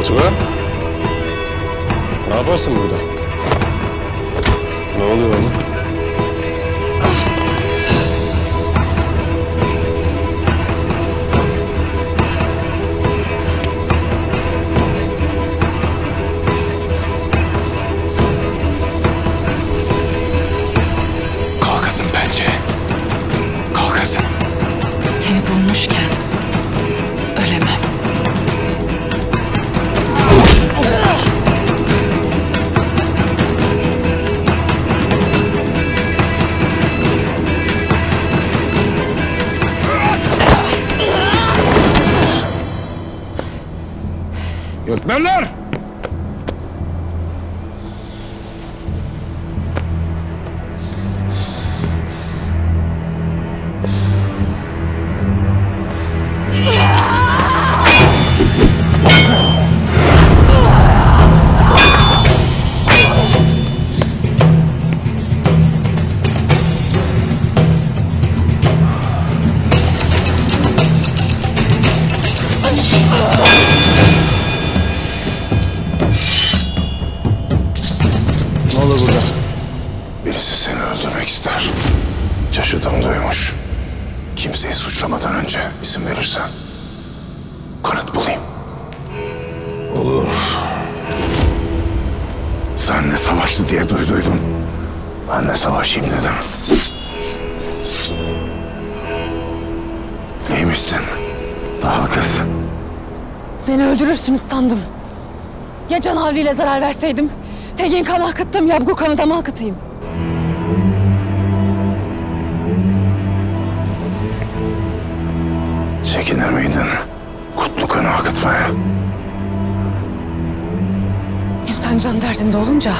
Batuhan? Ne yaparsın burada? Ne oluyor oğlum? Gökmenler! Önce izin verirsen kanıt bulayım. Olur. Senle savaştı diye duyduydum. Ben de savaşayım dedim. İyiymişsin. Daha kız. Beni öldürürsünüz sandım. Ya canavliyle zarar verseydim? Tegin kan akıttım, yabgu kanı da mı akıtayım? Çekinir miydin? Kutlu kanı akıtmaya. İnsan can derdinde olunca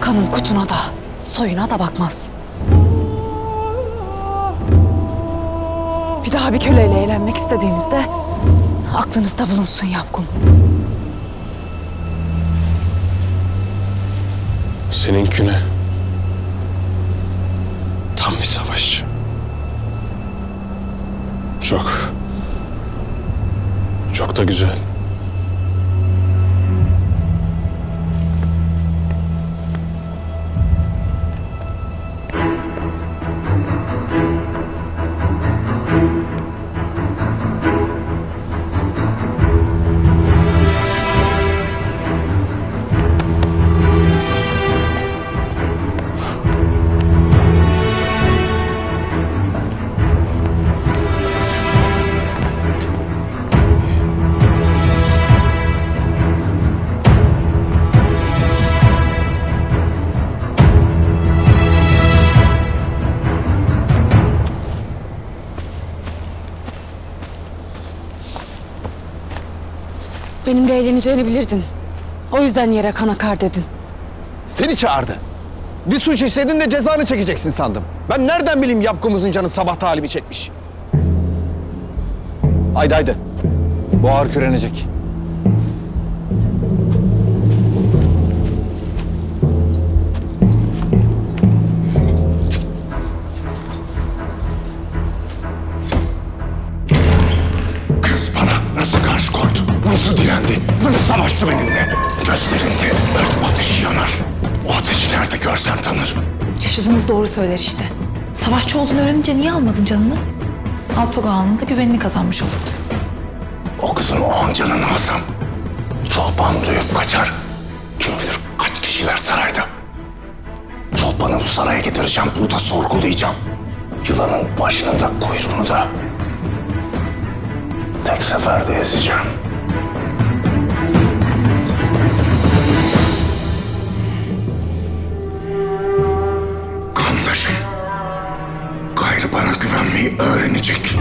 kanın kutuna da, soyuna da bakmaz. Bir daha bir köleyle eğlenmek istediğinizde aklınızda bulunsun yabgum. Seninkine. Tam bir savaşçı. Çok. Çok da güzel. Benimle eğleneceğini bilirdin. O yüzden yere kan akar dedin. Seni çağırdı. Bir suç işledin de cezanı çekeceksin sandım. Ben nereden bileyim yapkumuzun canı sabah talimi çekmiş. Haydi haydi. Bu ağır kürenecek. Savaştı benimle? Gözlerinde ölüm ateşi yanar. O ateşi nerede görsem tanırım. Çeşidiniz doğru söyler işte. Savaşçı olduğunu öğrenince niye almadın canını? Alpog Ağa'nın da güvenini kazanmış olurdu. O kızın o an canını alsam. Çolpan duyup kaçar. Kim bilir kaç kişiler sarayda. Çolpanı bu saraya getireceğim. Burada sorgulayacağım. Yılanın başını da kuyruğunu da. Tek seferde ezeceğim. Öğrenecek.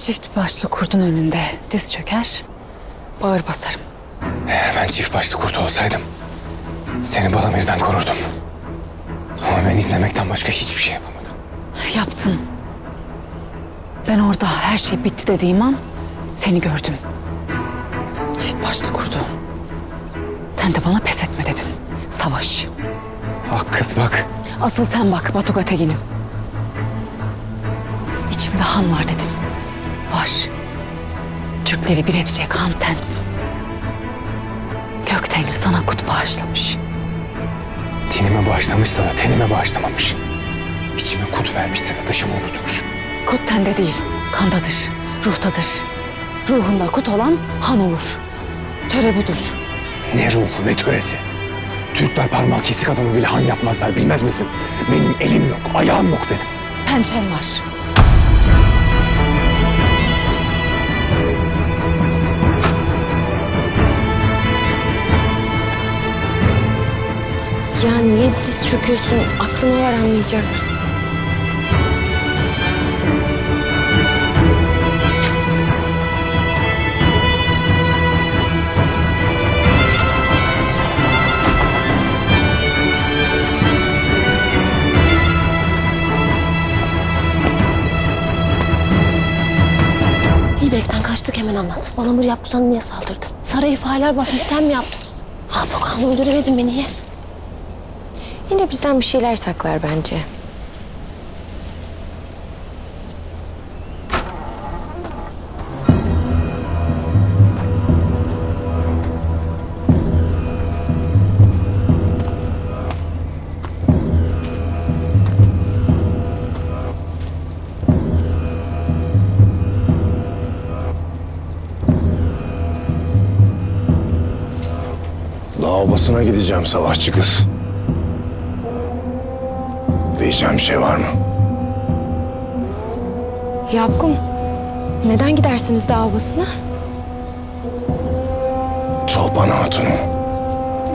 Çift başlı kurdun önünde diz çöker, bağır basarım. Eğer ben çift başlı kurt olsaydım Seni Balamir'den korurdum. Ama ben izlemekten başka hiçbir şey yapamadım. Yaptın. Ben orada her şey bitti dediğim an seni gördüm. Çift başlı kurdu. Sen de bana pes etme dedin. Savaş. Ah kız bak. Asıl sen bak Batuga Tegin'im. İçimde han var dedin. Var. Türkleri bir edecek han sensin. Gök Tengri sana kut bağışlamış. Dinime bağışlamışsa da tenime bağışlamamış. İçime kut vermişse de dışımı unutmuş. Kut tende değil, kandadır, ruhtadır. Ruhunda kut olan han olur. Töre budur. Ne ruhu ne töresi. Türkler parmağı kesik adamı bile han yapmazlar bilmez misin? Benim elim yok, ayağım yok benim. Pençen var. Ya niye diz çöküyorsun? Aklına var anlayacak. İbek'ten kaçtık hemen anlat. Balamır yaptı sana niye saldırdın? Sarayı fareler basmış sen mi yaptın? Alpakan'la öldüremedin beni niye? Yine bizden bir şeyler saklar bence. Dağ obasına gideceğim savaşçı kız. Diyeceğim bir şey var mı? Yapkum, neden gidersiniz dağ obasına? Çolpan Hatun'u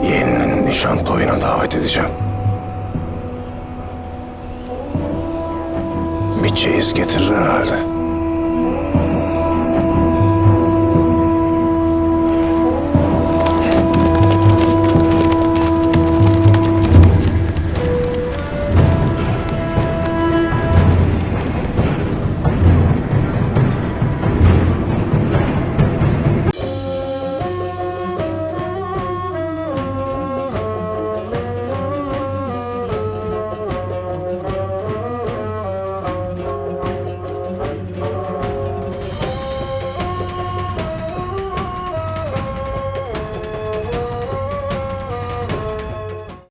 yeğeninin nişan toyuna davet edeceğim. Bir çeyiz getirir herhalde.